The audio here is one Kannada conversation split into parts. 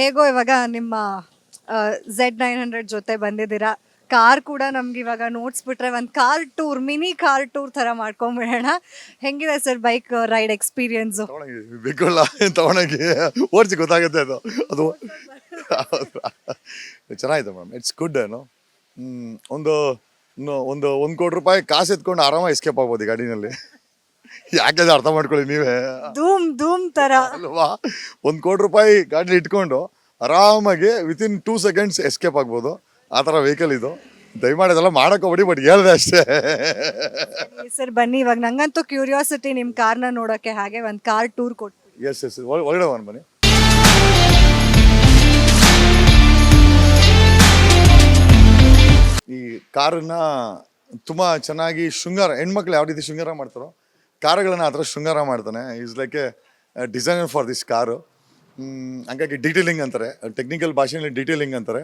ಹೇಗೋ ಇವಾಗ ನಿಮ್ಮ ಝೆಡ್ ನೈನ್ ಹಂಡ್ರೆಡ್ ಜೊತೆ ಬಂದಿದ್ದೀರಾ. ಕಾರ್ ಕೂಡ ನಮ್ಗೆ ಇವಾಗ ನೋಡ್ಸ್ಬಿಟ್ರೆ ಒಂದು car tour mini car tour ಥರ ಮಾಡ್ಕೊಂಬಿಡೋಣ. ಹೆಂಗಿದೆ ಸರ್ ಬೈಕ್ ರೈಡ್ ಎಕ್ಸ್ಪೀರಿಯನ್ಸ್ ತಗೊಳಂಗಿ ಬೇಕಲ್ಲ ತಗೊಳಂಗಿ ಓಡಿಸಿ ಗೊತ್ತಾಗುತ್ತೆ ಅದು. ಅದು ಚೆನ್ನಾಗಿದೆ ಮೇಡಮ್ ಇಟ್ಸ್ ಗುಡ್ ಏನು ಒಂದು ಒಂದು ಒಂದು ಕೋಟಿ ರೂಪಾಯಿ ಕಾಸು ಎತ್ಕೊಂಡು ಆರಾಮಾಗಿ ಎಸ್ಕೇಪ್ ಆಗ್ಬೋದು ಈ ಗಾಡಿನಲ್ಲಿ. ಯಾಕೆ ಅರ್ಥ ಮಾಡ್ಕೊಳ್ಳಿ ನೀವೇ? ಧೂಮ್ ಧೂಮ್ ತರ ಅಲ್ವಾ? ಒಂದು ಕೋಟಿ ರೂಪಾಯಿ ಗಾಡಿ ಇಟ್ಕೊಂಡು ಆರಾಮಾಗಿ ವಿತಿನ್ ಟೂ ಸೆಕೆಂಡ್ಸ್ ಎಸ್ಕೇಪ್ ಆಗ್ಬೋದು. ಆ ಥರ ವೆಹಿಕಲ್ ಇದು. ದಯಮಾಡಿ ಅದೆಲ್ಲ ಹೋಗ್ಬಿಡಿ ಬಟ್ ಹೇಳ್ದೆ ಅಷ್ಟೇ. ಸರ್ ಬನ್ನಿ ಇವಾಗ ನಂಗಂತೂ ಕ್ಯೂರಿಯಾಸಿಟಿ ನಿಮ್ಮ ಕಾರ್ನ ನೋಡೋಕ್ಕೆ ಹಾಗೆ ಒಂದು ಕಾರ್ ಟೂರ್ ಕೊಟ್ಟು ಎಸ್ ಎಸ್ ಒಳಗಡೆ ಒಂದು ಬನ್ನಿ. ಈ ಕಾರನ್ನ ತುಂಬ ಚೆನ್ನಾಗಿ ಶೃಂಗಾರ ಹೆಣ್ಮಕ್ಳು ಯಾವ ರೀತಿ ಶೃಂಗಾರ ಮಾಡ್ತಾರೋ ಕಾರುಗಳನ್ನ ಆ ಥರ ಶೃಂಗಾರ ಮಾಡ್ತಾನೆ. Is like a designer for this car ಹಂಗಾಗಿ ಡೀಟೇಲಿಂಗ್ ಅಂತಾರೆ. ಟೆಕ್ನಿಕಲ್ ಭಾಷೆಯಲ್ಲಿ ಡೀಟೇಲಿಂಗ್ ಅಂತಾರೆ.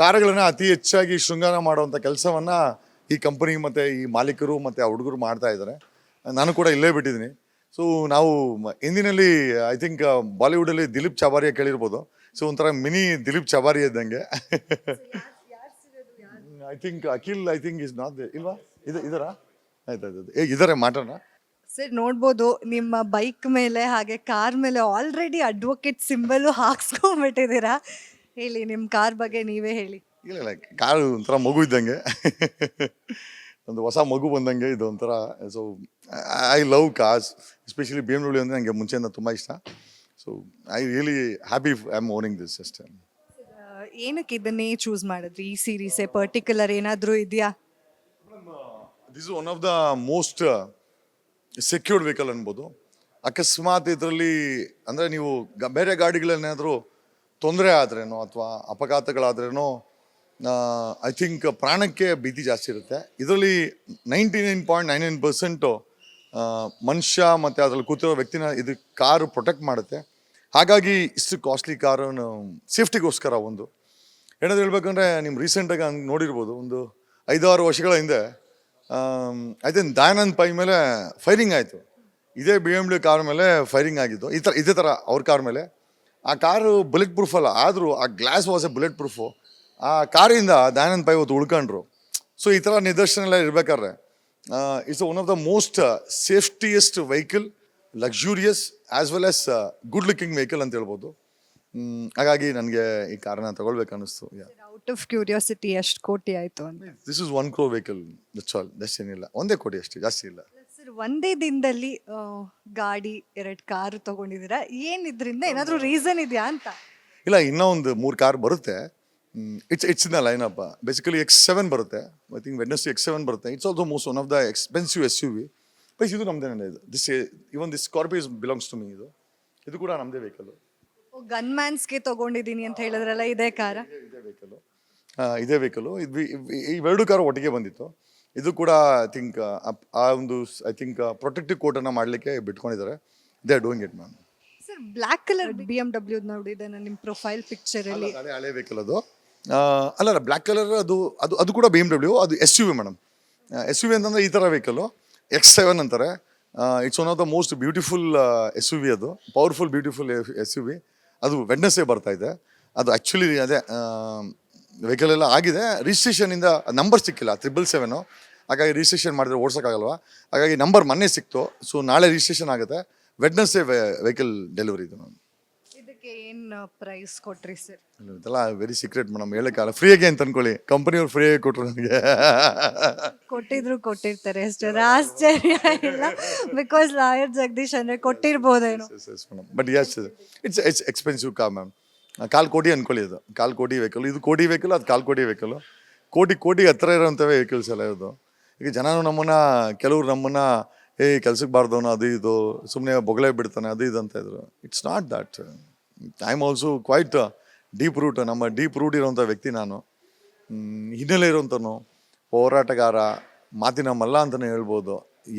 ಕಾರುಗಳನ್ನ ಅತಿ ಹೆಚ್ಚಾಗಿ ಶೃಂಗಾರ ಮಾಡುವಂಥ ಕೆಲಸವನ್ನು ಈ ಕಂಪನಿ ಮತ್ತು ಈ ಮಾಲೀಕರು ಮತ್ತು ಆ ಹುಡುಗರು ಮಾಡ್ತಾ ಇದ್ದಾರೆ. ನಾನು ಕೂಡ ಇಲ್ಲೇ ಬಿಟ್ಟಿದ್ದೀನಿ. ಸೊ ನಾವು ಹಿಂದಿನಲ್ಲಿ ಐ ಥಿಂಕ್ ಬಾಲಿವುಡಲ್ಲಿ ದಿಲೀಪ್ ಚಬಾರಿಯ ಕೇಳಿರ್ಬೋದು. ಸೊ ಒಂಥರ ಮಿನಿ ದಿಲೀಪ್ ಚಬಾರಿ ಇದ್ದಂಗೆ. I think Akhil I think is not ಇಲ್ವಾ? ಇದು ಇದರಾ? ಆಯ್ತು ಆಯ್ತು ಏ, ಇದಾರೆ ಮಾಟನ ಸರ್ ನೋಡ್ಬೋದು ನಿಮ್ಮ ಬೈಕ್ ಮೇಲೆ ಹಾಗೆ ಕಾರ್ ಮೇಲೆ ಆಲ್ರೆಡಿ ಅಡ್ವೊಕೇಟ್ ಸಿಂಬಲು ಹಾಕ್ಸ್ಕೊಂಡ್ಬಿಟ್ಟಿದ್ದೀರಾ? ಹೇಳಿ ನಿಮ್ಮ ಕಾರ್ ಬಗ್ಗೆ ನೀವೇ ಹೇಳಿ. ಇಲ್ಲ ಇಲ್ಲ ಕಾರ್ ಒಂಥರ ಮಗು ಇದ್ದಂಗೆ. ಒಂದು ಹೊಸ ಮಗು ಬಂದಂಗೆ ಇದು ಒಂಥರ so I love cars especially B M W ಅಂದರೆ ನನಗೆ ಮುಂಚೆಯಿಂದ ತುಂಬ ಇಷ್ಟ. So I really happy I am owning this ಅಷ್ಟೇ ಏನಕ್ಕೆ ಇದನ್ನೇ ಚೂಸ್ ಮಾಡಿದ್ರಿ? ಈ ಸೀರೀಸೇ ಪರ್ಟಿಕ್ಯುಲರ್ ಏನಾದರೂ ಇದೆಯಾ? This one of the most secured vehicle ಅನ್ಬೋದು. ಅಕಸ್ಮಾತ್ ಇದರಲ್ಲಿ ಅಂದರೆ ನೀವು ಬೇರೆ ಗಾಡಿಗಳೇನಾದರೂ ತೊಂದರೆ ಆದ್ರೇನೋ ಅಥವಾ ಅಪಘಾತಗಳಾದ್ರೇನೋ ಐ ಥಿಂಕ್ ಪ್ರಾಣಕ್ಕೆ ಭೀತಿ ಜಾಸ್ತಿ ಇರುತ್ತೆ. ಇದರಲ್ಲಿ ninety nine point nine nine percent ಮನುಷ್ಯ ಮತ್ತು ಅದರಲ್ಲಿ ಕೂತಿರೋ ವ್ಯಕ್ತಿನ ಇದು ಕಾರು ಪ್ರೊಟೆಕ್ಟ್ ಮಾಡುತ್ತೆ. ಹಾಗಾಗಿ ಇಷ್ಟು ಕಾಸ್ಟ್ಲಿ ಕಾರನ್ನು ಸೇಫ್ಟಿಗೋಸ್ಕರ ಒಂದು. ಏನಾದ್ರು ಹೇಳ್ಬೇಕಂದ್ರೆ ನಿಮ್ಮ ರೀಸೆಂಟಾಗಿ ಹಂಗೆ ನೋಡಿರ್ಬೋದು, ಒಂದು ಐದಾರು ವರ್ಷಗಳ ಹಿಂದೆ ಐ ದಯಾನಂದ್ ಪೈ ಮೇಲೆ ಫೈರಿಂಗ್ ಆಯಿತು. ಇದೇ ಬಿ ಎಂ ಡಿ ಕಾರ್ ಮೇಲೆ ಫೈರಿಂಗ್ ಆಗಿದ್ದು. ಈ ಥರ ಇದೇ ಥರ ಅವ್ರ ಕಾರ್ ಮೇಲೆ. ಆ ಕಾರು ಬುಲೆಟ್ ಪ್ರೂಫ್ ಅಲ್ಲ, ಆದರೂ ಆ glass was a bullet proof ಆ ಕಾರಿಂದ ದಯಾನಂದ್ ಪೈ ಹೊತ್ತು ಉಳ್ಕೊಂಡ್ರು. ಸೊ ಈ ಥರ ನಿದರ್ಶನ ಎಲ್ಲ ಇರ್ಬೇಕಾದ್ರೆ it's one of the most safetiest vehicle luxurious as well as good looking vehicle ಅಂತ ಹೇಳ್ಬೋದು. ಹಾಗಾಗಿ ನನಗೆ ಈ ಕಾರನ್ನ ತಗೊಳ್ಬೇಕು ಅನ್ನಿಸ್ತು ಔಟ್ ಆಫ್ ಕ್ಯೂರಿಯಾಸಿಟಿ ಎಷ್ಟು ಕೋಟಿ ಆಯಿತು ಅಂತ. This is one crore vehicle that's all ಜಾಸ್ತಿ ಏನಿಲ್ಲ. ಒಂದೇ ಕೋಟಿ ಅಷ್ಟೇ ಜಾಸ್ತಿ ಇಲ್ಲ. ಸರ್ ಒಂದೇ ದಿನದಲ್ಲಿ ಆ, ಗಾಡಿ ಎರಡು ಕಾರು ತಗೊಂಡಿದ್ದೀರಾ? ಏನಿದ್ರಿಂದ? ಏನಾದರೂ ರೀಸನ್ ಇದೆಯಾ ಅಂತ? ಇಲ್ಲ ಇನ್ನೂ ಒಂದು ಮೂರು ಕಾರ್ ಬರುತ್ತೆ. It's it's in line up basically X seven ಬರುತ್ತೆ. I think Wednesday X seven ಬರುತ್ತೆ. It's also most one of the expensive S U V buys ಇದು ನಮ್ದೇನೆ ಇದು. This even this Scorpios belongs to me ಇದು. ಇದು ಕೂಡ ನಮ್ಮದೇ ವೆಹಿಕಲ್ ಗನ್ ಮ್ಯಾನ್ಸ್ಗೆ ತಗೊಂಡಿದ್ದೀನಿ ಅಂತ ಹೇಳಿದ್ರಲ್ಲ ಇದೇ ಕಾರ ಇದೇ ವೆಹಿಕಲು ಇದೇ ವೆಹಿಕಲು. ಇದು ಇವೆರಡು ಕಾರು ಒಟ್ಟಿಗೆ ಬಂದಿತ್ತು. ಇದು ಕೂಡ ಐ ಥಿಂಕ್ ಆ ಒಂದು ಐ ಥಿಂಕ್ ಪ್ರೊಟೆಕ್ಟಿವ್ ಕೋಟನ್ನು ಮಾಡಲಿಕ್ಕೆ ಬಿಟ್ಕೊಂಡಿದ್ದಾರೆ. They are doing it ma'am sir black colour B M W ನೋಡಿದೆ ನಾನು ನಿಮ್ಮ ಪ್ರೊಫೈಲ್ ಪಿಕ್ಚರಲ್ಲಿ ಹಳೆ ಹಳೆ ವೆಹಿಕಲ್ ಅದು. ಅಲ್ಲ ಅಲ್ಲ ಬ್ಲ್ಯಾಕ್ ಕಲರ್ ಅದು ಅದು ಅದು ಕೂಡ ಬಿ ಎಂ ಡಬ್ಲ್ಯೂ ಅದು S U V madam S U V ಅಂತಂದರೆ ಈ ಥರ ವೆಹಿಕಲು ಎಕ್ಸ್ ಸೆವೆನ್ ಅಂತಾರೆ. It's one of the most beautiful S U V ಅದು. Powerful beautiful S U V ಅದು ವೆಡ್ನೆಸ್ಸೇ ಬರ್ತಾ ಇದೆ. ಅದು ಆ್ಯಕ್ಚುಲಿ ಅದೇ ವೆಹಿಕಲ್ ಎಲ್ಲ ಆಗಿದೆ ರಿಜಿಸ್ಟ್ರೇಷನಿಂದ ನಂಬರ್ ಸಿಕ್ಕಿಲ್ಲ ತ್ರಿಬಲ್ ಸೆವೆನು ಹಾಗಾಗಿ ರಿಜಿಸ್ಟ್ರೇಷನ್ ಮಾಡಿದ್ರೆ ಓಡ್ಸೋಕ್ಕಾಗಲ್ವಾ? ಹಾಗಾಗಿ ನಂಬರ್ ಮೊನ್ನೆ ಸಿಕ್ತು. ಸೊ ನಾಳೆ ರಿಜಿಸ್ಟ್ರೇಷನ್ ಆಗುತ್ತೆ. ವೆಡ್ನೆಸ್ಸೇ ವೆಹಿಕಲ್ ಡೆಲಿವರಿ ಇದು ನಾನು. ಇದಕ್ಕೆ ಏನು ಪ್ರೈಸ್ ಕೊಟ್ರಿ ಸರ್ ಇದೆಲ್ಲ ವೆರಿ ಸೀಕ್ರೆಟ್ ಮೇಡಮ್. ಹೇಳಕ್ಕಾಗಲ್ಲ ಆಗಿ ಅಂತ ಅನ್ಕೊಳ್ಳಿ. ಕಂಪನಿಯವ್ರು ಫ್ರೀಯಾಗಿ ಕೊಟ್ಟರು ನನಗೆ. ಕೊಟ್ಟಿದ್ರು ಕೊಟ್ಟಿರ್ತಾರೆ ಅಷ್ಟೇ. ಆಶ್ಚರ್ಯ ಇಲ್ಲ. ಬಿಕಾಸ್ ಲಾಯರ್ ಜಗದೀಶ್ ಅಂದ್ರೆ ಕೊಟ್ಟಿರ್ಬೋದೇನು. But yes it's it's expensive ಕಾ ಮ್ಯಾಮ್ ಕಾಲು ಕೋಟಿ ಅನ್ಕೊಳ್ಳಿ ಅದು. ಕಾಲು ಕೋಟಿ ವೆಹಿಕಲ್. ಇದು ಕೋಟಿ ವೆಹಿಕಲ್, ಅದು ಕಾಲು ಕೋಟಿ ವೆಹಿಕಲ್. ಕೋಟಿ ಕೋಟಿ ಹತ್ರ ಇರೋಂಥ ವೆಹಿಕಲ್ಸ್ ಎಲ್ಲ ಇದು ಈಗ ಜನರು ನಮ್ಮನ್ನ, ಕೆಲವ್ರು ನಮ್ಮನ್ನ ಏ ಕೆಲ್ಸಕ್ಕೆ ಬಾರ್ದವನು ಅದು ಇದು ಸುಮ್ಮನೆ ಬೊಗಳೇ ಬಿಡ್ತಾನೆ, ಅದು ಇದು ಅಂತ ಇದ್ರು. It's not that I am also quite deep root ನಮ್ಮ ಡೀಪ್ ರೂಟ್ ಇರೋಂಥ ವ್ಯಕ್ತಿ ನಾನು. ಹಿನ್ನೆಲೆ ಇರೋಂಥನು ಹೋರಾಟಗಾರ, ಮಾತಿನ ಮಲ್ಲ ಅಂತಲೇ ಹೇಳ್ಬೋದು.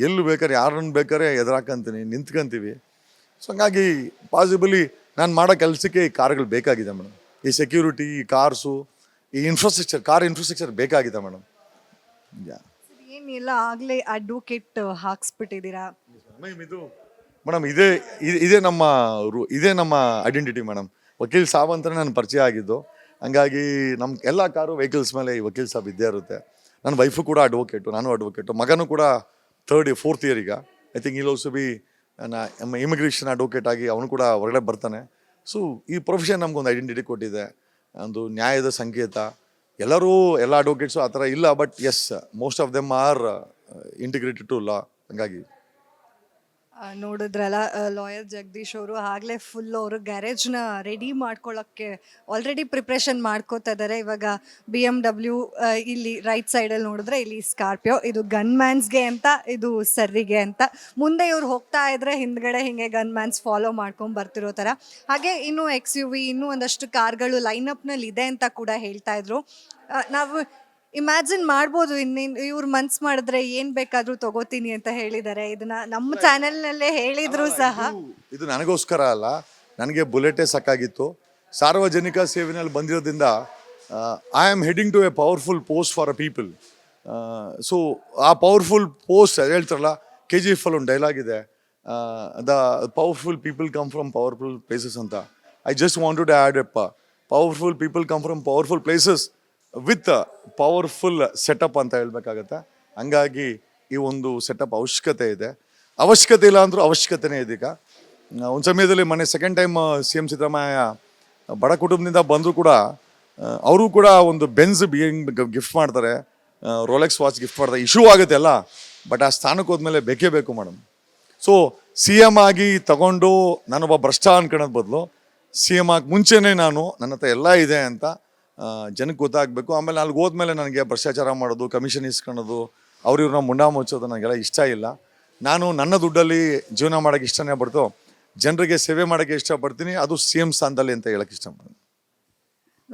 ಎಲ್ಲಿ ಬೇಕಾದ್ರೆ, ಯಾರನ್ನು ಬೇಕಾದ್ರೆ ಎದುರಾಕಂತೀನಿ, ನಿಂತ್ಕೊಂತೀವಿ. ಸೊ ಹಂಗಾಗಿ ಪಾಸಿಬಲಿ ನಾನು ಮಾಡೋ ಕೆಲಸಕ್ಕೆ ಈ ಕಾರ್ಗಳು ಬೇಕಾಗಿದೆ ಮೇಡಮ್. ಈ ಸೆಕ್ಯೂರಿಟಿ ಈ ಕಾರ್ಸು ಈ ಇನ್ಫ್ರಾಸ್ಟ್ರಕ್ಚರ್ ಕಾರ್ ಇನ್ಫ್ರಾಸ್ಟ್ರಕ್ಚರ್ ಬೇಕಾಗಿದೆ ಮೇಡಮ್. ಯಾ. ಏನಿಲ್ಲ ಆಗಲೇ ಅಡ್ವೊಕೇಟ್ ಹಾಕ್ಸ್ಬಿಟ್ಟಿದ್ದೀರಾ? ಇದು ಮೇಡಮ್ ಇದೇ ಇದ್- ಇದೇ ನಮ್ಮ ರು- ಇದೇ ನಮ್ಮ ಐಡೆಂಟಿಟಿ ಮೇಡಮ್. ವಕೀಲ್ ಸಾಬ್ ಅಂತ ನಾನು ಪರಿಚಯ ಆಗಿದ್ದು. ಹಂಗಾಗಿ ನಮ್ಮ ಎಲ್ಲ ಕಾರು ವೆಹಿಕಲ್ಸ್ ಮೇಲೆ ಈ ವಕೀಲ್ ಸಾಬ್ ಇದ್ದೇ ಇರುತ್ತೆ. ನನ್ನ ವೈಫು ಕೂಡ ಅಡ್ವೊಕೇಟು ನಾನು ಅಡ್ವೊಕೇಟು ಮಗನೂ ಕೂಡ ಥರ್ಡ್ ಫೋರ್ತ್ ಇಯರ್ ಈಗ. I think I'll also be immigration advocate ಆಗಿ ಅವನು ಕೂಡ ಹೊರಗಡೆ ಬರ್ತಾನೆ. ಸೊ ಈ ಪ್ರೊಫೆಷನ್ ನಮಗೊಂದು ಐಡೆಂಟಿಟಿ ಕೊಟ್ಟಿದೆ. ಒಂದು ನ್ಯಾಯದ ಸಂಕೇತ. ಎಲ್ಲರೂ, ಎಲ್ಲ ಅಡ್ವೊಕೇಟ್ಸು ಆ ಥರ ಇಲ್ಲ but as most of them are integrated to law ಹಂಗಾಗಿ ನೋಡಿದ್ರಲ್ಲ ಲಾಯರ್ ಜಗದೀಶ್ ಅವರು ಆಗಲೇ ಫುಲ್ ಅವರು ಗ್ಯಾರೇಜ್ನ ರೆಡಿ ಮಾಡ್ಕೊಳ್ಳೋಕ್ಕೆ ಆಲ್ರೆಡಿ ಪ್ರಿಪ್ರೇಷನ್ ಮಾಡ್ಕೋತಾ ಇದ್ದಾರೆ ಇವಾಗ ಬಿ ಎಂ ಡಬ್ಲ್ಯೂ ಇಲ್ಲಿ ರೈಟ್ ಸೈಡಲ್ಲಿ ನೋಡಿದ್ರೆ ಇಲ್ಲಿ ಸ್ಕಾರ್ಪಿಯೋ ಇದು ಗನ್ ಮ್ಯಾನ್ಸ್ಗೆ ಅಂತ, ಇದು ಸರ್ರಿಗೆ ಅಂತ. ಮುಂದೆ ಇವ್ರು ಹೋಗ್ತಾ ಇದ್ರೆ ಹಿಂದ್ಗಡೆ ಹಿಂಗೆ ಗನ್ ಮ್ಯಾನ್ಸ್ ಫಾಲೋ ಮಾಡ್ಕೊಂಡು ಬರ್ತಿರೋ ಥರ ಹಾಗೆ ಇನ್ನೂ ಎಕ್ಸ್ ಯು ವಿ ಇನ್ನೂ ಒಂದಷ್ಟು ಕಾರ್ಗಳು ಲೈನಪ್ನಲ್ಲಿ ಇದೆ ಅಂತ ಕೂಡ ಹೇಳ್ತಾ ಇದ್ರು. ನಾವು ಇಮ್ಯಾಜಿನ್ ಮಾಡ್ಬೋದು. ಇನ್ನೇನು ಇವ್ರು ಮನ್ಸ್ ಮಾಡಿದ್ರೆ ಏನ್ ಬೇಕಾದ್ರೂ ತಗೋತೀನಿ ಅಂತ ಹೇಳಿದ್ದಾರೆ ಇದನ್ನ ನಮ್ಮ ಚಾನೆಲ್ನಲ್ಲೇ ಹೇಳಿದ್ರು ಸಹ. ಇದು- ಇದು ನನಗೋಸ್ಕರ ಅಲ್ಲ. ನನಗೆ ಬುಲೆಟೇ ಸಾಕಾಗಿತ್ತು. ಸಾರ್ವಜನಿಕ ಸೇವೆಯಲ್ಲಿ ಬಂದಿರೋದ್ರಿಂದ I am heading to a powerful post for a people so ಆ ಪವರ್ಫುಲ್ ಪೋಸ್ಟ್ ಹೇಳ್ತಾರಲ್ಲ ಕೆ ಜಿ ಎಫ್ ಅಲ್ಲಿ ಒಂದು ಡೈಲಾಗ್ ಇದೆ. The powerful people come from powerful places ಅಂತ. I just want to add ಎಪ್ಪ powerful people come from powerful places with powerful setup ಅಂತ ಹೇಳ್ಬೇಕಾಗತ್ತೆ. ಹಂಗಾಗಿ ಈ ಒಂದು ಸೆಟಪ್ ಅವಶ್ಯಕತೆ ಇದೆ. ಅವಶ್ಯಕತೆ ಇಲ್ಲ ಅಂದರೂ ಅವಶ್ಯಕತೆನೇ ಇದೀಗ ಒಂದು ಸಮಯದಲ್ಲಿ ಮೊನ್ನೆ second time C M Siddaramaiah ಬಡ ಕುಟುಂಬದಿಂದ ಬಂದರೂ ಕೂಡ ಅವರು ಕೂಡ ಒಂದು ಬೆನ್ಸ್ ಬಿಯಿಂಗ್ ಗಿಫ್ಟ್ ಮಾಡ್ತಾರೆ. ರೋಲೆಕ್ಸ್ ವಾಚ್ ಗಿಫ್ಟ್ ಮಾಡ್ತಾರೆ. ಇಶ್ಯೂ ಆಗುತ್ತೆ ಅಲ್ಲ. ಬಟ್ ಆ ಸ್ಥಾನಕ್ಕೆ ಹೋದ್ಮೇಲೆ ಬೇಕೇ ಬೇಕು ಮೇಡಮ್ ಸೊ ಸಿ ಎಂ ಆಗಿ ತಗೊಂಡು ನಾನೊಬ್ಬ ಭ್ರಷ್ಟ ಅನ್ಕೊಳ್ಳೋದು ಬದಲು ಸಿ ಎಂ ಆಗಿ ಮುಂಚೆನೇ ನಾನು ನನ್ನ ಹತ್ರ ಎಲ್ಲ ಇದೆ ಅಂತ ಜನಕ್ಕೆ ಗೊತ್ತಾಗಬೇಕು. ಆಮೇಲೆ ಅಲ್ಲಿಗೆ ಹೋದ್ಮೇಲೆ ನನಗೆ ಭ್ರಷ್ಟಾಚಾರ ಮಾಡೋದು ಕಮಿಷನ್ ಇಸ್ಕೊಳ್ಳೋದು ಅವ್ರಿವ್ರನ್ನ ಮುಂಡ ಮುಚ್ಚೋದು ನನಗೆಲ್ಲ ಇಷ್ಟ ಇಲ್ಲ. ನಾನು ನನ್ನ ದುಡ್ಡಲ್ಲಿ ಜೀವನ ಮಾಡೋಕ್ಕೆ ಇಷ್ಟನೇ ಬರ್ತು ಜನರಿಗೆ ಸೇವೆ ಮಾಡೋಕ್ಕೆ ಇಷ್ಟಪಡ್ತೀನಿ. ಅದು ಸಿ ಎಂ ಸ್ಥಾನದಲ್ಲಿ ಅಂತ ಹೇಳಕ್ಕೆ ಇಷ್ಟಪಡ್ತೀನಿ.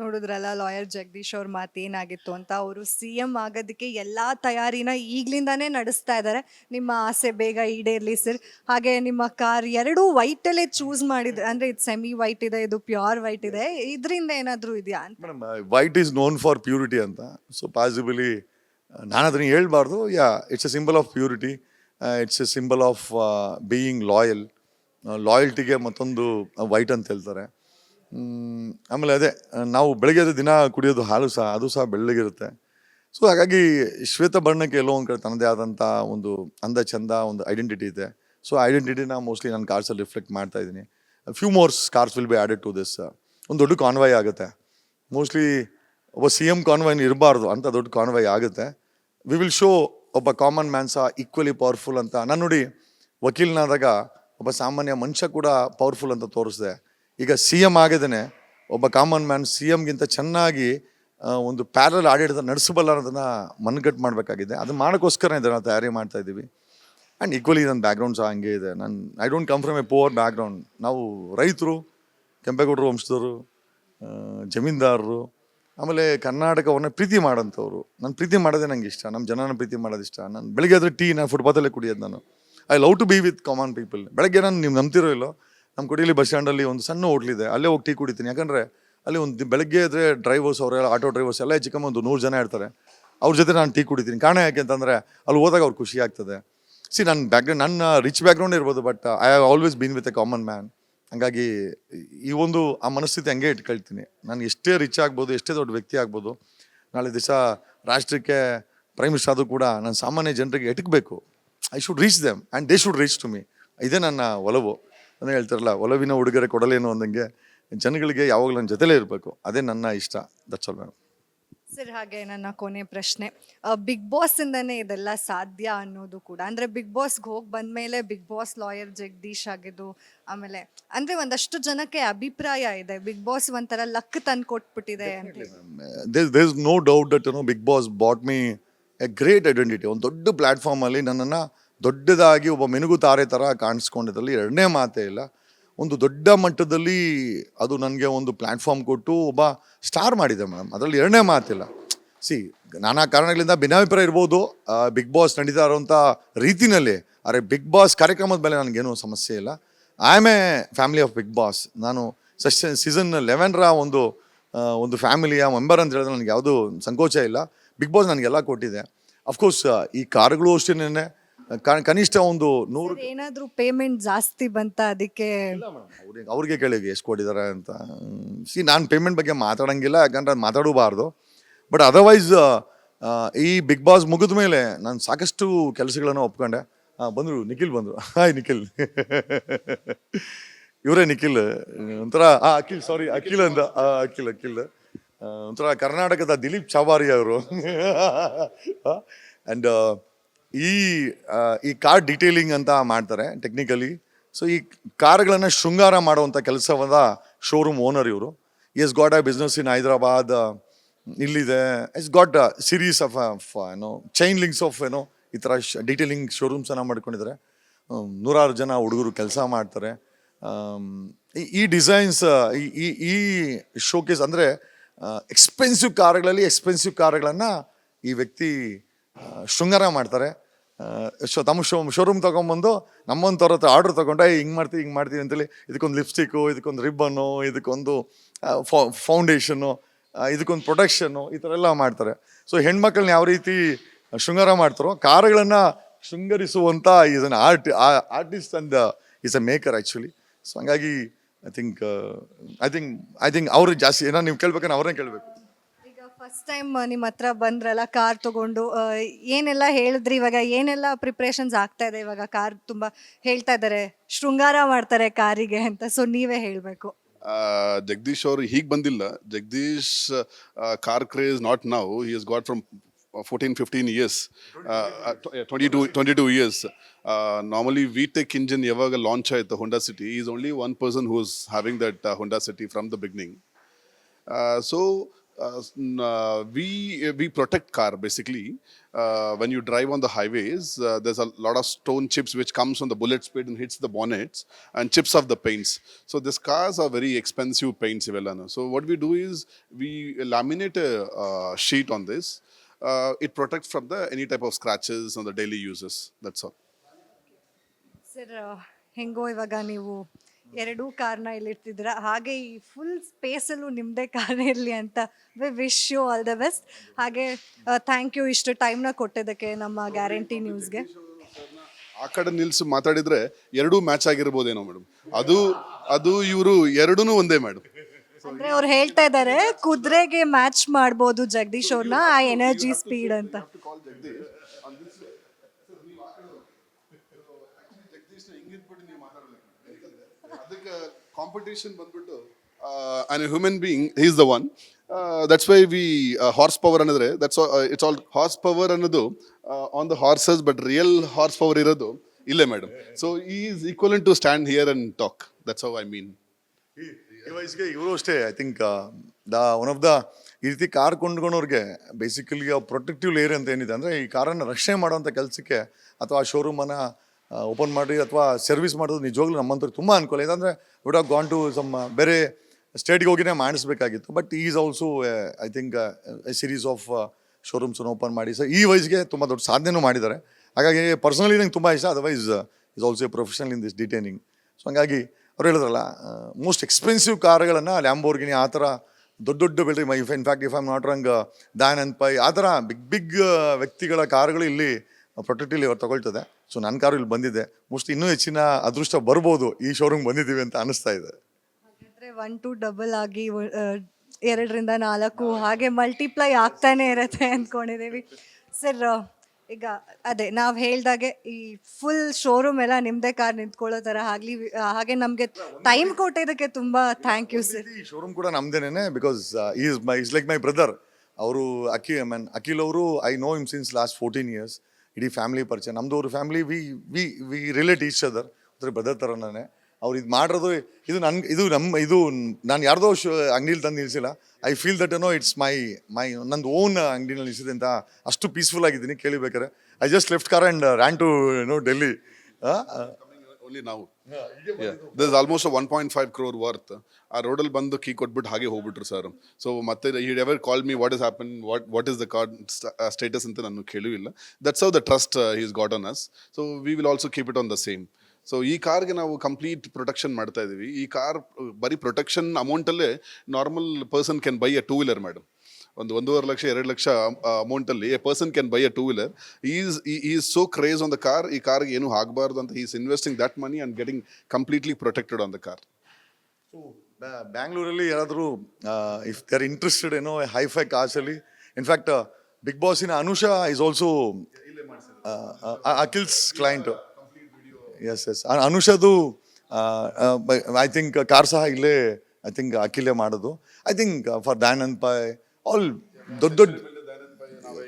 ನೋಡಿದ್ರಲ್ಲ ಲಾಯರ್ ಜಗದೀಶ್ ಅವ್ರ ಮಾತು ಏನಾಗಿತ್ತು ಅಂತ. ಅವರು ಸಿ ಎಂ ಆಗೋದಕ್ಕೆ ಎಲ್ಲ ತಯಾರಿನ ಈಗ್ಲಿಂದಾನೇ ನಡೆಸ್ತಾ ಇದ್ದಾರೆ ನಿಮ್ಮ ಆಸೆ ಬೇಗ ಈಡೇರ್ಲಿ ಸರ್. ಹಾಗೆ ನಿಮ್ಮ ಕಾರ್ ಎರಡೂ ವೈಟಲ್ಲೇ ಚೂಸ್ ಮಾಡಿದ್ರೆ ಅಂದ್ರೆ ಇದು ಸೆಮಿ ವೈಟ್ ಇದೆ ಇದು ಪ್ಯೂರ್ ವೈಟ್ ಇದೆ. ಇದರಿಂದ ಏನಾದರೂ ಇದೆಯಾ ಅಂತ? Madam white is known for purity ಅಂತ. ಸೊ ಪಾಸಿಬಲಿ ನಾನು ಅದನ್ನ ಹೇಳ್ಬಾರ್ದು. Yeah it's a symbol of purity it's a symbol of being loyal ಲಾಯಲ್ಟಿಗೆ ಮತ್ತೊಂದು ವೈಟ್ ಅಂತ ಹೇಳ್ತಾರೆ. ಆಮೇಲೆ ಅದೇ, ನಾವು ಬೆಳಗ್ಗೆ ದಿನ ಕುಡಿಯೋದು ಹಾಲು ಸಹ, ಅದು ಸಹ ಬೆಳ್ಳಗಿರುತ್ತೆ. ಸೊ ಹಾಗಾಗಿ ಶ್ವೇತ ಬಣ್ಣಕ್ಕೆ ಎಲ್ಲೋ ಒಂದು ಕಡೆ ತನ್ನದೇ ಆದಂಥ ಒಂದು ಅಂದ ಚಂದ ಒಂದು ಐಡೆಂಟಿಟಿ ಇದೆ. ಸೊ ಐಡೆಂಟಿಟಿನ ಮೋಸ್ಟ್ಲಿ ನಾನು ಕಾರ್ಸಲ್ಲಿ ರಿಫ್ಲೆಕ್ಟ್ ಮಾಡ್ತಾ ಇದ್ದೀನಿ. Few mores cars will be added to this ಒಂದು ದೊಡ್ಡ ಕಾನ್ವಾಯ್ ಆಗುತ್ತೆ. ಮೋಸ್ಟ್ಲಿ ಒಬ್ಬ ಸಿ ಎಂ ಕಾನ್ವಾಯ್ನ ಇರಬಾರ್ದು, ಅಂತ ದೊಡ್ಡ ಕಾನ್ವಾಯ್ ಆಗುತ್ತೆ. ವಿ ವಿಲ್ ಶೋ ಒಬ್ಬ ಕಾಮನ್ ಮ್ಯಾನ್ ಸಹ ಈಕ್ವಲಿ ಪವರ್ಫುಲ್ ಅಂತ. ನಾನು ನೋಡಿ, ವಕೀಲನಾದಾಗ ಒಬ್ಬ ಸಾಮಾನ್ಯ ಮನುಷ್ಯ ಕೂಡ ಪವರ್ಫುಲ್ ಅಂತ ತೋರಿಸಿದೆ. ಈಗ ಸಿ ಎಂ ಆಗಿದ್ದೇನೆ, ಒಬ್ಬ ಕಾಮನ್ ಮ್ಯಾನ್ ಸಿ ಎಮ್ಗಿಂತ ಚೆನ್ನಾಗಿ ಒಂದು ಪ್ಯಾರಲ್ ಆಡಳಿತ ನಡೆಸಬಲ್ಲ ಅನ್ನೋದನ್ನು ಮನ್ಗಟ್ಟು ಮಾಡಬೇಕಾಗಿದೆ. ಅದನ್ನ ಮಾಡೋಕ್ಕೋಸ್ಕರ ಇದನ್ನು ತಯಾರಿ ಮಾಡ್ತಾ ಇದ್ದೀವಿ. ಆ್ಯಂಡ್ ಈಕ್ವಲಿ ನನ್ನ ಬ್ಯಾಕ್ಗ್ರೌಂಡ್ ಸಹ ಹಂಗೆ ಇದೆ. ನಾನು I don't come from a poor background ನಾವು ರೈತರು, ಕೆಂಪೇಗೌಡರು ವಂಶದವರು ಜಮೀನ್ದಾರರು, ಆಮೇಲೆ ಕರ್ನಾಟಕವನ್ನು ಪ್ರೀತಿ ಮಾಡೋಂಥವ್ರು. ನಾನು ಪ್ರೀತಿ ಮಾಡೋದೇ ನಂಗೆ ಇಷ್ಟ. ನಮ್ಮ ಜನನ ಪ್ರೀತಿ ಮಾಡೋದು ಇಷ್ಟ. ನಾನು ಬೆಳಗ್ಗೆ ಆದರೆ ಟೀ ನಾನು ಫುಟ್ಪಾತಲ್ಲೇ ಕುಡಿಯೋದು ನಾನು. I love to be with common people ಬೆಳಗ್ಗೆ ನಾನು ನೀವು ನಂಬ್ತಿರೋ ಇಲ್ಲೋ ನಮ್ಮ ಕೊಡಿಲಿ ಬಸ್ ಸ್ಟ್ಯಾಂಡಲ್ಲಿ ಒಂದು ಸಣ್ಣ ಹೋಟ್ಲಿದೆ ಅಲ್ಲೇ ಹೋಗಿ ಟೀ ಕುಡಿತೀನಿ. ಯಾಕಂದರೆ ಅಲ್ಲಿ ಒಂದು ಬೆಳಗ್ಗೆ ಇದ್ರೆ ಡ್ರೈವರ್ಸ್ ಅವರೆಲ್ಲ ಆಟೋ ಡ್ರೈವರ್ಸ್ ಎಲ್ಲ ಚಿಕ್ಕಮ್ಮ ಒಂದು ನೂರು ಜನ ಇರ್ತಾರೆ. ಅವ್ರ ಜೊತೆ ನಾನು ಟೀ ಕುಡಿತೀನಿ. ಕಾರಣ ಯಾಕೆ ಅಂತಂದರೆ ಅಲ್ಲಿ ಹೋದಾಗ ಅವ್ರು ಖುಷಿ ಆಗ್ತದೆ. ಸಿ ನನ್ನ ಬ್ಯಾಕ್ಗ್ರೌಂಡ್ ನನ್ನ ರಿಚ್ ಬ್ಯಾಕ್ಗ್ರೌಂಡ್ ಇರ್ಬೋದು but I have always been with a common man ಹಂಗಾಗಿ ಈ ಒಂದು ಆ ಮನಸ್ಥಿತಿ ಹಂಗೆ ಇಟ್ಕೊಳ್ತೀನಿ. ನಾನು ಎಷ್ಟೇ ರಿಚ್ ಆಗ್ಬೋದು, ಎಷ್ಟೇ ದೊಡ್ಡ ವ್ಯಕ್ತಿ ಆಗ್ಬೋದು, ನಾಳೆ ದಿವಸ ರಾಷ್ಟ್ರಕ್ಕೆ ಪ್ರೈಮ್ ಮಿನಿಸ್ಟರ್ ಆದರೂ ಕೂಡ ನಾನು ಸಾಮಾನ್ಯ ಜನರಿಗೆ ಎಟಕಬೇಕು. I should reach them and they should reach to me ಇದೇ ನನ್ನ ಒಲವು. ಅಂತ ಹೇಳ್ತಾರಲ್ಲ ಒಲವಿನ ಉಡುಗೊರೆ ಕೊಡಲೇನು ಅಂದಂಗೆ ಜನಗಳಿಗೆ ಯಾವಾಗಲೂ ನನ್ನ ಜೊತೆಲೇ ಇರಬೇಕು. ಅದೇ ನನ್ನ ಇಷ್ಟ. ದಟ್ಸ್ ಆಲ್ ಮೇಡಮ್ ಸರ್ ಹಾಗೆ ನನ್ನ ಕೊನೆ ಪ್ರಶ್ನೆ. ಬಿಗ್ ಬಾಸ್ ಇಂದನೇ ಇದೆಲ್ಲ ಸಾಧ್ಯ ಅನ್ನೋದು ಕೂಡ. ಅಂದ್ರೆ ಬಿಗ್ ಬಾಸ್ಗೆ ಹೋಗಿ ಬಂದ್ಮೇಲೆ ಬಿಗ್ ಬಾಸ್ ಲಾಯರ್ ಜಗದೀಶ್ ಆಗಿದ್ದು ಆಮೇಲೆ ಅಂದ್ರೆ ಒಂದಷ್ಟು ಜನಕ್ಕೆ ಅಭಿಪ್ರಾಯ ಇದೆ. ಬಿಗ್ ಬಾಸ್ ಒಂಥರ ಲಕ್ ತಂದು ಕೊಟ್ಬಿಟ್ಟಿದೆ ಅಂತ. There there is no doubt that no Bigg Boss bought me a great identity ಒಂದು ದೊಡ್ಡ ಪ್ಲ್ಯಾಟ್ಫಾರ್ಮಲ್ಲಿ ನನ್ನನ್ನು ದೊಡ್ಡದಾಗಿ ಒಬ್ಬ ಮೆನುಗು ತಾರೆ ಥರ ಕಾಣಿಸ್ಕೊಂಡಿದ್ರಲ್ಲಿ ಎರಡನೇ ಮಾತೇ ಇಲ್ಲ. ಒಂದು ದೊಡ್ಡ ಮಟ್ಟದಲ್ಲಿ ಅದು ನನಗೆ ಒಂದು ಪ್ಲ್ಯಾಟ್ಫಾರ್ಮ್ ಕೊಟ್ಟು ಒಬ್ಬ ಸ್ಟಾರ್ ಮಾಡಿದೆ ಮೇಡಮ್. ಅದರಲ್ಲಿ ಎರಡನೇ ಮಾತಿಲ್ಲ ಸಿ, ನಾನಾ ಕಾರಣಗಳಿಂದ ಭಿನ್ನಾಭಿಪ್ರಾಯ ಇರ್ಬೋದು. ಬಿಗ್ ಬಾಸ್ ನಡೀತಾ ಇರೋಂಥ ರೀತಿನಲ್ಲಿ, ಆದರೆ ಬಿಗ್ ಬಾಸ್ ಕಾರ್ಯಕ್ರಮದ ಮೇಲೆ ನನಗೇನು ಸಮಸ್ಯೆ ಇಲ್ಲ. I am a family of Bigg Boss. ನಾನು ಸೆಷನ್ ಸೀಸನ್ ಲೆವೆನ್ರ ಒಂದು ಒಂದು ಫ್ಯಾಮಿಲಿಯ ಮೆಂಬರ್ ಅಂತ ಹೇಳಿದ್ರೆ ನನಗೆ ಯಾವುದೂ ಸಂಕೋಚ ಇಲ್ಲ. ಬಿಗ್ ಬಾಸ್ ನನಗೆಲ್ಲ ಕೊಟ್ಟಿದೆ. ಅಫ್ಕೋರ್ಸ್ ಈ ಕಾರ್ಗಳು ಅಷ್ಟೇ ಕನಿಷ್ಠ ಒಂದು ನೂರು ಏನಾದ್ರೂ ಪೇಮೆಂಟ್ ಜಾಸ್ತಿ ಬಂತ ಅದಕ್ಕೆ? ಅವ್ರಿಗೆ ಅವ್ರಿಗೆ ಕೇಳಿ ಎಷ್ಟು ಕೊಟ್ಟಿದ್ದಾರೆ ಅಂತ. ಸಿ ನಾನು ಪೇಮೆಂಟ್ ಬಗ್ಗೆ ಮಾತಾಡಂಗಿಲ್ಲ ಯಾಕಂದ್ರೆ ಅದು ಮಾತಾಡಬಾರ್ದು. ಬಟ್ ಅದರ್ವೈಸ್ ಈ ಬಿಗ್ ಬಾಸ್ ಮುಗಿದ ಮೇಲೆ ನಾನು ಸಾಕಷ್ಟು ಕೆಲಸಗಳನ್ನು ಒಪ್ಕೊಂಡೆ. ಬಂದರು ಬಂದ್ರು ನಿಖಿಲ್ ಬಂದರು. ಹಾಯ್ ನಿಖಿಲ್. ಇವರೇ ನಿಖಿಲ್. ಒಂಥರ ಆ ಅಖಿಲ್ ಸಾರಿ ಅಖಿಲ್ ಅಂತ ಅಖಿಲ್ ಅಖಿಲ್. ಒಂಥರ ಕರ್ನಾಟಕದ ದಿಲೀಪ್ ಚಾವಾರಿ ಅವರು. ಆ್ಯಂಡ್ ಈ ಈ ಕಾರ್ ಡಿಟೇಲಿಂಗ್ ಅಂತ ಮಾಡ್ತಾರೆ ಟೆಕ್ನಿಕಲಿ ಸೊ ಈ ಕಾರ್ಗಳನ್ನು ಶೃಂಗಾರ ಮಾಡುವಂಥ ಕೆಲಸವಾದ ಶೋರೂಮ್ ಓನರ್ ಇವರು. Has got a business in Hyderabad ಇಲ್ಲಿದೆ. ಇಟ್ಸ್ ಗಾಟ್ ಸೀರೀಸ್ ಆಫ್ ಏನೋ ಚೈನ್ ಲಿಂಕ್ಸ್ ಆಫ್ ಏನೋ ಈ ಥರ ಡೀಟೇಲಿಂಗ್ ಶೋರೂಮ್ಸನ್ನು ಮಾಡ್ಕೊಂಡಿದ್ದಾರೆ ನೂರಾರು ಜನ ಹುಡುಗರು ಕೆಲಸ ಮಾಡ್ತಾರೆ. ಈ- ಡಿಸೈನ್ಸ್ ಈ, ಈ- ಶೋಕೇಸ್ ಅಂದರೆ ಎಕ್ಸ್ಪೆನ್ಸಿವ್ ಕಾರ್ಗಳಲ್ಲಿ ಎಕ್ಸ್ಪೆನ್ಸಿವ್ ಕಾರ್ಗಳನ್ನು ಈ ವ್ಯಕ್ತಿ ಶೃಂಗಾರ ಮಾಡ್ತಾರೆ. ಶೋ ತಮ್ಮ ಶೋ ಶೋರೂಮ್ ತೊಗೊಂಬಂದು ನಮ್ಮೊಂದು ಥರ ಆರ್ಡ್ರ್ ತೊಗೊಂಡೆ ಹಿಂಗೆ ಮಾಡ್ತೀವಿ ಹಿಂಗೆ ಮಾಡ್ತೀವಿ ಅಂತೇಳಿ ಇದಕ್ಕೊಂದು ಲಿಪ್ಸ್ಟಿಕ್ಕು ಇದಕ್ಕೊಂದು ರಿಬ್ಬನ್ನು ಇದಕ್ಕೊಂದು ಫೌಂಡೇಶನ್ನು ಇದಕ್ಕೊಂದು ಪ್ರೊಟೆಕ್ಷನ್ನು ಈ ಥರ ಎಲ್ಲ ಮಾಡ್ತಾರೆ. ಸೊ ಹೆಣ್ಮಕ್ಳನ್ನ ಯಾವ ರೀತಿ ಶೃಂಗಾರ ಮಾಡ್ತಾರೋ, ಕಾರುಗಳನ್ನು ಶೃಂಗರಿಸುವಂಥ is an art artist and is a maker actually so ಹಂಗಾಗಿ I think I think I think ಅವ್ರಿಗೆ ಜಾಸ್ತಿ ಏನೋ ನೀವು ಕೇಳ್ಬೇಕಂದ್ರೆ ಅವ್ರನ್ನೇ ಕೇಳಬೇಕು. ಫಸ್ಟ್ ಟೈಮ್ ನಿಮ್ಮ ಹತ್ರ ಬಂದ್ರಲ್ಲ ಕಾರ್ ತಗೊಂಡು ಏನೆಲ್ಲ ಹೇಳಿದ್ರಿ ಇವಾಗ? ಏನೆಲ್ಲ ಪ್ರಿಪ್ರೇಷನ್ಸ್ ಆಗ್ತಾ ಇದೆ ಇವಾಗ? ಕಾರ್ ತುಂಬಾ ಹೇಳ್ತಾ ಇದ್ದಾರೆ, ಶೃಂಗಾರ ಮಾಡ್ತಾರೆ ಕಾರಿಗೆ ಅಂತ ಸೊ ನೀವೇ ಹೇಳಬೇಕು. ಜಗದೀಶ್ ಅವರು ಹೀಗೆ ಬಂದಿಲ್ಲ. Jagdish car craze not now he is got from fourteen fifteen years twenty two twenty two years normally V Tech engine ಯಾವಾಗ ಲಾಂಚ್ ಆಯಿತು Honda City is only one person who is having that Honda City from the beginning so uh, n- uh, we we protect car basically uh, when you drive on the highways uh, there's a lot of stone chips which comes on the bullet speed and hits the bonnets and chips off the paints so these cars are very expensive paints Ivellana. so what we do is we laminate a uh, sheet on this uh, it protects from the any type of scratches on the daily uses that's all sir ಹೆಂಗೋ ಇವಾಗ ನೀವು ಎರಡೂ ಕಾರ್ನ ಇಲ್ಲಿರ್ತಿದ್ರ ಹಾಗೆ ಈ ಫುಲ್ ಸ್ಪೇಸಲ್ಲೂ ನಿಮ್ಮದೇ ಕಾರ್ ಇರಲಿ ಅಂತ we wish you all the best ಹಾಗೆ ಥ್ಯಾಂಕ್ ಯು ಇಷ್ಟು ಟೈಮ್ನ ಕೊಟ್ಟಿದ್ದಕ್ಕೆ ನಮ್ಮ ಗ್ಯಾರಂಟಿ ನ್ಯೂಸ್ಗೆ ಆ ಕಡೆ ನಿಲ್ಸಿ ಮಾತಾಡಿದ್ರೆ ಎರಡೂ ಮ್ಯಾಚ್ ಆಗಿರ್ಬೋದೇನೋ ಮೇಡಮ್ ಅದು ಅದು ಇವರು ಎರಡೂ ಒಂದೇ ಮೇಡಮ್ ಅಂದ್ರೆ ಅವ್ರು ಹೇಳ್ತಾ ಇದ್ದಾರೆ ಕುದುರೆಗೆ ಮ್ಯಾಚ್ ಮಾಡ್ಬೋದು ಜಗದೀಶ್ ಅವ್ರನ್ನ ಆ ಎನರ್ಜಿ ಸ್ಪೀಡ್ ಅಂತ. ಕಾಂಪಿಟೇಷನ್ ಬಂದ್ಬಿಟ್ಟು on human being is the one that's why we horse power ಅನ್ನೋದ್ರೆ that's it's all horse power ಅನ್ನೋದು on the horses but real horse power ಇರೋದು ಇಲ್ಲೇ madam so is equal to stand here and talk that's how I mean ವಯಸ್ಸಿಗೆ ಇವರು ಅಷ್ಟೇ I think the one of the ಈ ರೀತಿ ಕಾರ್ ಕೊಂಡ್ಕೊಳೋರಿಗೆ ಬೇಸಿಕಲಿ ಪ್ರೊಟೆಕ್ಟಿವ್ ಲೇಯರ್ ಅಂತ ಏನಿದೆ ಅಂದರೆ ಈ ಕಾರನ್ನು ರಕ್ಷಣೆ ಮಾಡುವಂಥ ಕೆಲಸಕ್ಕೆ ಅಥವಾ ಆ ಶೋರೂಮನ್ನು ಓಪನ್ ಮಾಡಿ ಅಥವಾ ಸರ್ವಿಸ್ ಮಾಡೋದು ನಿಜವಾಗ್ಲೂ ನಮ್ಮಂಥವ್ರಿಗೆ ತುಂಬ ಅನುಕೂಲ. ಇದಂದರೆ would have gone to some ಬೇರೆ ಸ್ಟೇಟ್ಗೆ ಹೋಗಿನೇ ಮಾಡಿಸ್ಬೇಕಾಗಿತ್ತು. But is also I think a series of ಶೋರೂಮ್ಸನ್ನು open ಮಾಡಿ. ಸೊ ಈ ವಯಸ್ಸಿಗೆ ತುಂಬ ದೊಡ್ಡ ಸಾಧನೆಯೂ ಮಾಡಿದ್ದಾರೆ. ಹಾಗಾಗಿ ಪರ್ಸನಲಿ ನಂಗೆ ತುಂಬ ಇಷ್ಟ. Otherwise is also a professional in this detailing so ಹಂಗಾಗಿ ಅವ್ರು ಹೇಳಿದ್ರಲ್ಲ ಮೋಸ್ಟ್ ಎಕ್ಸ್ಪೆನ್ಸಿವ್ ಕಾರ್ಗಳನ್ನು ಲ್ಯಾಂಬೋರ್ಗಿನಿ ಆ ಥರ ದೊಡ್ಡ ದೊಡ್ಡ ಬಿಲ್ರಿ my in fact if I'm not wrong Dayanand Pai ಆ ಥರ ಬಿಗ್ ಬಿಗ್ ವ್ಯಕ್ತಿಗಳ ಕಾರ್ಗಳು ಇಲ್ಲಿ ಪ್ರೊಟೆಕ್ಟಿವ್ ಅವ್ರು ತಗೊಳ್ತದೆ. ಸೊ ನನ್ನ ಕಾರು ಇಲ್ಲಿ ಬಂದಿದೆ. ಮೋಸ್ಟ್ ಇನ್ನೂ ಹೆಚ್ಚಿನ ಅದೃಷ್ಟ ಬರ್ಬೋದು ಈ ಶೋರೂಮ್ ಬಂದಿದ್ದೀವಿ ಅಂತ ಅನಿಸ್ತಾ ಇದೆ. ಒನ್ ಟು ಡಬಲ್ ಆಗಿ ಎರಡರಿಂದ ನಾಲ್ಕು ಹಾಗೆ ಮಲ್ಟಿಪ್ಲೈ ಆಗ್ತಾನೆ ಇರುತ್ತೆ ಅಂದ್ಕೊಂಡಿದ್ದೀವಿ ಸರ್ ಈಗ ಅದೇ ನಾವು ಹೇಳ್ದಾಗೆ ಈ ಫುಲ್ ಶೋರೂಮ್ ಎಲ್ಲ ನಿಮ್ಮದೇ ಕಾರ್ ನಿಂತ್ಕೊಳ್ಳೋ ಥರ ಆಗಲಿ ಹಾಗೆ ನಮಗೆ ಟೈಮ್ ಕೊಟ್ಟಿದ್ದಕ್ಕೆ ತುಂಬ ಥ್ಯಾಂಕ್ ಯು ಸರ್ ಈ ಶೋರೂಮ್ ಕೂಡ ನಮ್ದೇನೆ because is my is like my brother ಅವರು ಅಕಿ ಮನ್ ಅಖಿಲ್ ಅವರು I know him since last fourteen years ಇಡೀ ಫ್ಯಾಮಿಲಿ ಪರಿಚಯ. ನಮ್ಮದು ಅವ್ರ family, we we we relate each other ಅದ್ರ ಬ್ರದರ್ ಥರನೇ ಅವ್ರು ಇದು ಮಾಡಿರೋದು, ಇದು ನನ್ಗೆ ಇದು ನಮ್ಮ ಇದು ನಾನು ಯಾರ್ದೋ ಶೋ, ಅಂಗಡಿಲಿ ತಂದು ನಿಲ್ಲಿಸಿಲ್ಲ I feel that no it's my my ನಂದು ಓನ್ ಅಂಗಡಿನಲ್ಲಿ ನಿಲ್ಸಿದೆ ಅಂತ ಅಷ್ಟು ಪೀಸ್ಫುಲ್ ಆಗಿದ್ದೀನಿ ಕೇಳಿಬೇಕಾರೆ I just left car and ran to no Delhi only ನಾವು this almost one point five crore worth ಆ ರೋಡಲ್ಲಿ ಬಂದು ಕೀ ಕೊಟ್ಬಿಟ್ಟು ಹಾಗೆ ಹೋಗ್ಬಿಟ್ರು ಸರ್ ಸೊ ಮತ್ತೆ ಈ ever call me what is happen what what is the card status ಅಂತ ನಾನು ಕೇಳುವಿಲ್ಲ. That's how the trust is got on us so we will also keep it on the same so ಈ ಕಾರ್ಗೆ ನಾವು ಕಂಪ್ಲೀಟ್ ಪ್ರೊಟೆಕ್ಷನ್ ಮಾಡ್ತಾ ಇದೀವಿ. ಈ ಕಾರ್ ಬರೀ protection ಅಮೌಂಟಲ್ಲೇ normal person can buy a two wheeler madam ಒಂದು ಒಂದೂವರೆ ಲಕ್ಷ, ಎರಡು lakh ಅಮೌಂಟಲ್ಲಿ a person can buy a two wheeler is is so craze on the car ಈ ಕಾರ್ಗೆ ಏನು ಆಗಬಾರ್ದು ಅಂತ is investing that money and getting completely protected on the car ಬ್ಯಾಂಗ್ಳೂರಲ್ಲಿ ಯಾರಾದರೂ ಇಫ್ ದೇ ಆರ್ ಇಂಟ್ರೆಸ್ಟೆಡ್ ಏನೋ ಹೈ ಫೈ ಕಾರ್ಸಲ್ಲಿ in fact big ಬಾಸಿನ Anusha is also Akhil's client yes yes ಅನುಷದು I think car ಸಹ ಇಲ್ಲೇ ಐ ಥಿಂಕ್ ಅಖಿಲೇ ಮಾಡೋದು. I think for Dayanand Pai all ದೊಡ್ಡ ದೊಡ್ಡ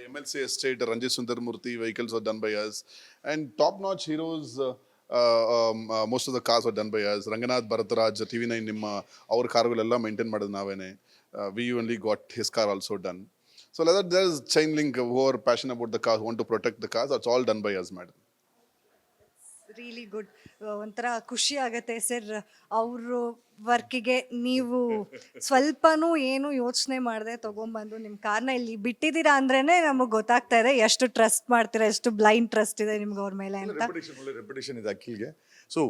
M L C estate Ranjit Sundar Murthy vehicles are done by us and top notch heroes most of the cars are done by us Ranganath Bharathraj T V nine ನಿಮ್ಮ, ಅವ್ರ ಕಾರ್ಗಳೆಲ್ಲ ಮೇಂಟೈನ್ ಮಾಡೋದು ನಾವೇನೆ. We you only got his car also done so like there is chain link over passion about the car want to protect the cars it's all done by us madam really good ಒಂಥರ ಖುಷಿ ಆಗತ್ತೆ ಸರ್. ಅವರು ವರ್ಕಿಗೆ ನೀವು ಸ್ವಲ್ಪನೂ ಏನು ಯೋಚನೆ ಮಾಡದೆ ತೊಗೊಂಬಂದು ನಿಮ್ಮ ಕಾರ್ನ ಇಲ್ಲಿ ಬಿಟ್ಟಿದ್ದೀರಾ ಅಂದ್ರೇ ನಮಗೆ ಗೊತ್ತಾಗ್ತಾ ಇದೆ ಎಷ್ಟು ಟ್ರಸ್ಟ್ ಮಾಡ್ತೀರಾ ಎಷ್ಟು ಬ್ಲೈಂಡ್ ಟ್ರಸ್ಟ್ ಇದೆ ನಿಮ್ಗೆ ಅವ್ರ ಮೇಲೆ ಅಂತ. ಒಳ್ಳೆ ರೆಪ್ಯುಟೇಷನ್ ಇದೆ ಅಕ್ಕಿಗೆ so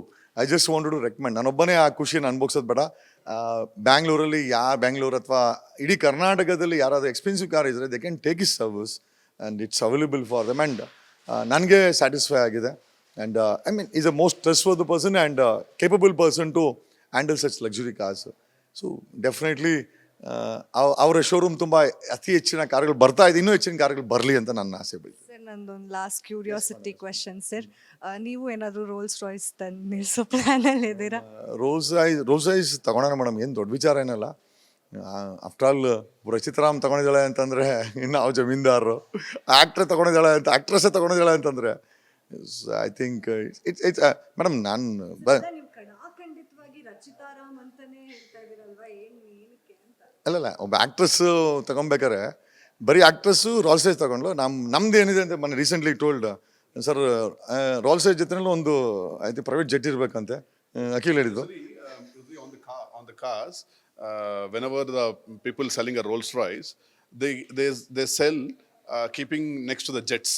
I just want to recommend ನಾನೊಬ್ಬನೇ ಆ ಖುಷಿನ ಅನುಭವಿಸೋದು ಬೇಡ. ಬ್ಯಾಂಗ್ಳೂರಲ್ಲಿ ಯಾ ಬ್ಯಾಂಗ್ಳೂರ್ ಅಥವಾ ಇಡೀ ಕರ್ನಾಟಕದಲ್ಲಿ ಯಾರಾದರೂ ಎಕ್ಸ್ಪೆನ್ಸಿವ್ ಕಾರ್ ಇದ್ದರೆ they can take is service and it's available for them and ನನಗೆ ಸ್ಯಾಟಿಸ್ಫೈ ಆಗಿದೆ. And I mean is a most trust for the person and capable person to handle such luxury cars so definitely ಅವರ ಶೋರೂಮ್ ತುಂಬ ಅತಿ ಹೆಚ್ಚಿನ ಕಾರ್ಗಳು ಬರ್ತಾ ಇದೆ ಇನ್ನೂ ಹೆಚ್ಚಿನ ಕಾರ್ಗಳು ಬರಲಿ ಅಂತ ನನ್ನ ಆಸೆ ಬೀಳ್ತೀನಿ ಸರ್ ನಂದೊಂದು ಲಾಸ್ಟ್ ಕ್ಯೂರಿಯಾಸಿಟಿ ಕ್ವೆಶನ್ ಸರ್ ನೀವು ಏನಾದರೂ ರೋಲ್ಸ್ ರಾಯ್ಸ್ ತಂದು ನಿಲ್ಲಿಸೋ ಪ್ಲ್ಯಾನಲ್ಲಿ ಇದ್ದೀರಾ ರೋಸ್ ಐಸ್ ರೋಸ್ ಐಸ್ ತಗೊಳೋಣ ಮೇಡಮ್ ಏನು ದೊಡ್ಡ ವಿಚಾರ ಏನಲ್ಲ ಆಫ್ಟರ್ ಆಲ್ ರಚಿತರಾಮ್ ತಗೊಂಡಿದ್ದಾಳೆ ಅಂತಂದರೆ ನಾವು ಜಮೀನ್ದಾರರು ಆ್ಯಕ್ಟ್ರ್ ತಗೊಂಡಿದ್ದಾಳೆ ಅಂತ ಆ್ಯಕ್ಟ್ರೆಸ್ಸೇ ತಗೊಂಡಿದ್ದಾಳೆ ಅಂತಂದರೆ I think it's it's madam ನಾನು ಬ ಅಲ್ಲ ಅಲ್ಲಲ್ಲ ಒಬ್ಬ ಆ್ಯಕ್ಟ್ರೆಸ್ಸು ತಗೊಬೇಕಾರೆ ಬರೀ ಆ್ಯಕ್ಟ್ರೆಸ್ಸು ರಾಲ್ ಸೈಜ್ ತಗೊಂಡ್ಲು ನಮ್ಮ ನಮ್ದು ಏನಿದೆ ಅಂತ ಮೊನ್ನೆ recently told sir Rolls Royce ಜೊತೆನಲ್ಲೂ ಒಂದು ಐತಿ ಪ್ರೈವೇಟ್ ಜೆಟ್ ಇರಬೇಕಂತೆ ಅಖಿಲ್ ಹೇಳಿದ್ದು. On on the car on the cars selling whenever the people they a rolls sell they next to sell jets keeping next to the jets.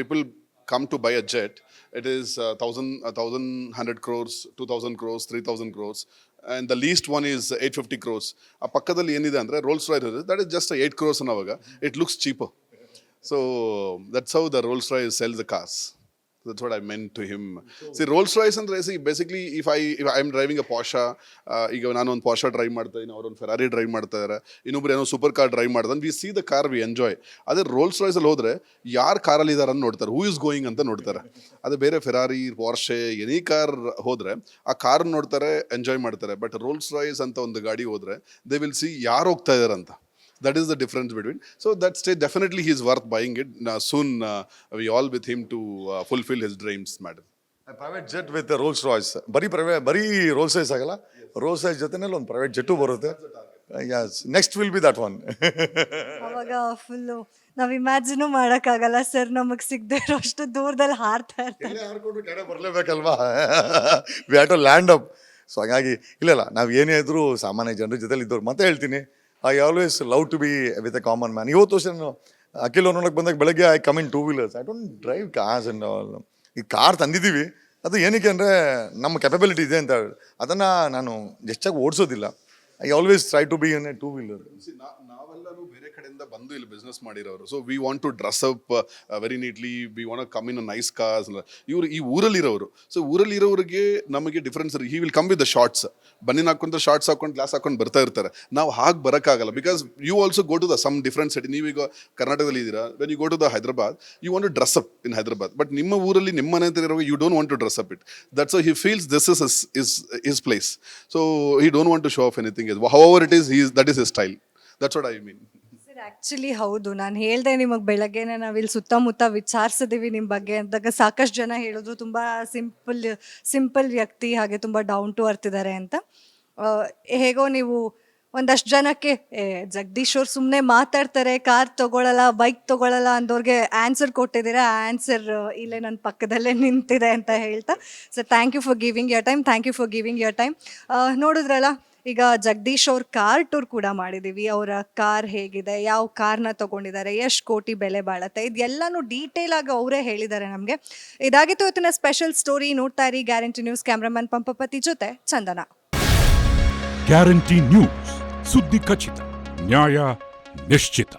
People come to buy a jet it is uh, thousand a thousand hundred crores 2000 crores 3000 crores and the least one is 850 crores ಆ ಪಕ್ಕದಲ್ಲಿ ಏನಿದೆ ಅಂದರೆ Rolls Royce that is just eight crores ಅನ್ನೋವಾಗ it looks cheaper so that's how the Rolls Royce sell the cars that's what I meant to him. See, Rolls Royce ಅಂದ್ರೆ see, basically if I if I'm driving a Porsche, uh, ಈಗ ನಾನು ಒಂದು Porsche ಡ್ರೈವ್ ಮಾಡ್ತಾ ಇದ್ದೀನಿ ಅವ್ರು ಒಂದು ಫೆರಾರಿ ಡ್ರೈವ್ ಮಾಡ್ತಾ ಇದ್ದಾರೆ ಇನ್ನೊಬ್ರು ಏನೋ ಸೂಪರ್ ಕಾರ್ ಡ್ರೈವ್ ಮಾಡ್ತಾರೆ we see the car we enjoy ಅದೇ ರೋಲ್ಸ್ ರಾಯ್ಸ್ ಅಲ್ಲಿ ಹೋದ್ರೆ ಯಾರು ಕಾರಲ್ಲಿ ಇದಾರೆ ಅಂತ ನೋಡ್ತಾರೆ ಹೂ ಇಸ್ ಗೋಯಿಂಗ್ ಅಂತ ನೋಡ್ತಾರೆ. ಅದು ಬೇರೆ ಫೆರಾರಿ ಪಾರ್ಷೆ ಎನಿ ಕಾರ್ ಹೋದ್ರೆ ಆ ಕಾರ್ ನೋಡ್ತಾರೆ ಎಂಜಾಯ್ ಮಾಡ್ತಾರೆ. ಬಟ್ ರೋಲ್ಸ್ ರಾಯ್ಸ್ ಅಂತ ಒಂದು ಗಾಡಿ ಹೋದ್ರೆ ದೇ ವಿಲ್ ಸಿ ಯಾರು ಹೋಗ್ತಾ ಇದಾರೆ ಅಂತ. That is the difference between. So that stage definitely he is worth buying it. Uh, soon uh, we all with him to uh, fulfill his dreams madam. Private jet with Rolls Royce ಬರೀ ಪ್ರೈವೇಟ್ ಬರೀ ರೋಲ್ಸ್ ರೈಸ್ ಆಗಲ್ಲ? ರೋಲ್ಸ್ ರೈಸ್ ಜೊತೆನಲ್ಲಿ ಒಂದು ಪ್ರೈವೇಟ್ ಜೆಟ್ಟು ಬರುತ್ತೆ. Next will be that one ಅವಾಗ ಫುಲ್ಲು ನಾವು ಇಮ್ಯಾಜಿನು ಮಾಡೋಕ್ಕಾಗಲ್ಲ. ಸರ್ ನಮಗೆ ಸಿಗದೆ ಇರೋಷ್ಟು ದೂರದಲ್ಲಿ ಹಾರ್ತಾ ಇರ್ತಾರೆ. ಹಾರ್ಕೊಂಡು ಕೆಳ ಬರಲೇಬೇಕಲ್ವಾ? We have to land up so ಹಾಗಾಗಿ ಇಲ್ಲ ಇಲ್ಲ ನಾವು ಏನೇ ಇದ್ರೂ ಸಾಮಾನ್ಯ ಜನರ ಜೊತೆಲಿ ಇದ್ದವ್ರು ಮತ್ತೆ ಹೇಳ್ತೀನಿ. I always love to be with a common man ಇವತ್ತು ವರ್ಷ ನಾನು ಅಖಿಲ್ ನೋಡೋಕೆ ಬಂದಾಗ ಬೆಳಗ್ಗೆ I come in two wheelers I don't drive cars and all ಈ ಕಾರ್ ತಂದಿದ್ದೀವಿ. ಅದು ಏನಕ್ಕೆ ಅಂದರೆ ನಮ್ಮ ಕೆಪಬಿಲಿಟಿ ಇದೆ ಅಂತ ಅದನ್ನು ನಾನು ಹೆಚ್ಚಾಗಿ ಓಡಿಸೋದಿಲ್ಲ. I always try to be in a two wheeler See, ನಾ- ನಾವೆಲ್ಲರೂ ಬೇರೆ ಕಡೆಯಿಂದ ಬಂದು ಇಲ್ಲಿ ಬಿಸ್ನೆಸ್ ಮಾಡಿರೋರು. So we want to dress up very neatly we want come in nice cars ಇವರು ಈ ಊರಲ್ಲಿರೋರು. ಸೊ ಊರಲ್ಲಿರೋರಿಗೆ ನಮಗೆ difference he will come with the shorts ಬನ್ನಿನ ಹಾಕೊಂಡ್ರೆ ಶಾರ್ಟ್ಸ್ ಹಾಕೊಂಡು ಗ್ಲಾಸ್ ಹಾಕೊಂಡು ಬರ್ತಾ ಇರ್ತಾರೆ. ನಾವು ಹಾಗೆ ಬರೋಕ್ಕಾಗಲ್ಲ. Because you also go to the some different city ನೀವೀಗ ಕರ್ನಾಟಕದಲ್ಲಿ ಇದ್ದೀರಾ? When you go to the Hyderabad you want to dress up in Hyderabad but ನಿಮ್ಮ ಊರಲ್ಲಿ ನಿಮ್ಮ ಮನೆ ಹತ್ರ ಇರೋ you don't want to dress up it that's he feels this is is is place so he don't want to show off anything is how it is that is is style that's what I mean sir actually ಹೌದು. ನಾನು ಹೇಳಿದೆ ನಿಮಗೆ ಬೆಳಗ್ಗೆನೆ ನಾವಿಲ್ಲಿ ಸುತ್ತಮುತ್ತ ವಿಚಾರಿಸಿದೀವಿ ನಿಮ್ಮ ಬಗ್ಗೆ ಅಂದಾಗ ಸಾಕಷ್ಟು ಜನ ಹೇಳಿದ್ರು. ತುಂಬ ಸಿಂಪಲ್ ಸಿಂಪಲ್ ವ್ಯಕ್ತಿ, ಹಾಗೆ ತುಂಬ ಡೌನ್ ಟು ಅರ್ತ್ ಇದ್ದಾರೆ ಅಂತ. ಹೇಗೋ ನೀವು ಒಂದಷ್ಟು ಜನಕ್ಕೆ ಜಗದೀಶ್ ಅವ್ರು ಸುಮ್ಮನೆ ಮಾತಾಡ್ತಾರೆ, ಕಾರ್ ತಗೊಳ್ಳಲ್ಲ ಬೈಕ್ ತಗೊಳ್ಳಲ್ಲ ಅಂದವ್ರಿಗೆ ಆನ್ಸರ್ ಕೊಟ್ಟಿದ್ದೀರಾ? ಆನ್ಸರ್ ಇಲ್ಲೇ ನನ್ನ ಪಕ್ಕದಲ್ಲೇ ನಿಂತಿದೆ ಅಂತ ಹೇಳ್ತಾ. So thank you for giving your time thank you for giving your time ನೋಡಿದ್ರಲ್ಲ ಈಗ ಜಗದೀಶ್ ಅವ್ರ ಕಾರ್ ಟೂರ್ ಕೂಡ ಮಾಡಿದೀವಿ. ಅವರ ಕಾರ್ ಹೇಗಿದೆ, ಯಾವ ಕಾರ್ನ ತಗೊಂಡಿದ್ದಾರೆ ಎಷ್ಟು ಕೋಟಿ ಬೆಲೆ ಬಾಳತ್ತೆ ಇದೆಲ್ಲನೂ ಡೀಟೇಲ್ ಆಗಿ ಅವರೇ ಹೇಳಿದ್ದಾರೆ ನಮಗೆ. ಇದಾಗಿತ್ತು ಇವತ್ತಿನ ಸ್ಪೆಷಲ್ ಸ್ಟೋರಿ ನೋಡ್ತಾ ಇರಿ ಗ್ಯಾರಂಟಿ ನ್ಯೂಸ್ ಕ್ಯಾಮ್ರಾಮನ್ ಪಂಪಪತಿ ಜೊತೆ ಚಂದನ. ಗ್ಯಾರಂಟಿ ನ್ಯೂಸ್ ಸುದ್ದಿ ಖಚಿತ, ನ್ಯಾಯ ನಿಶ್ಚಿತ.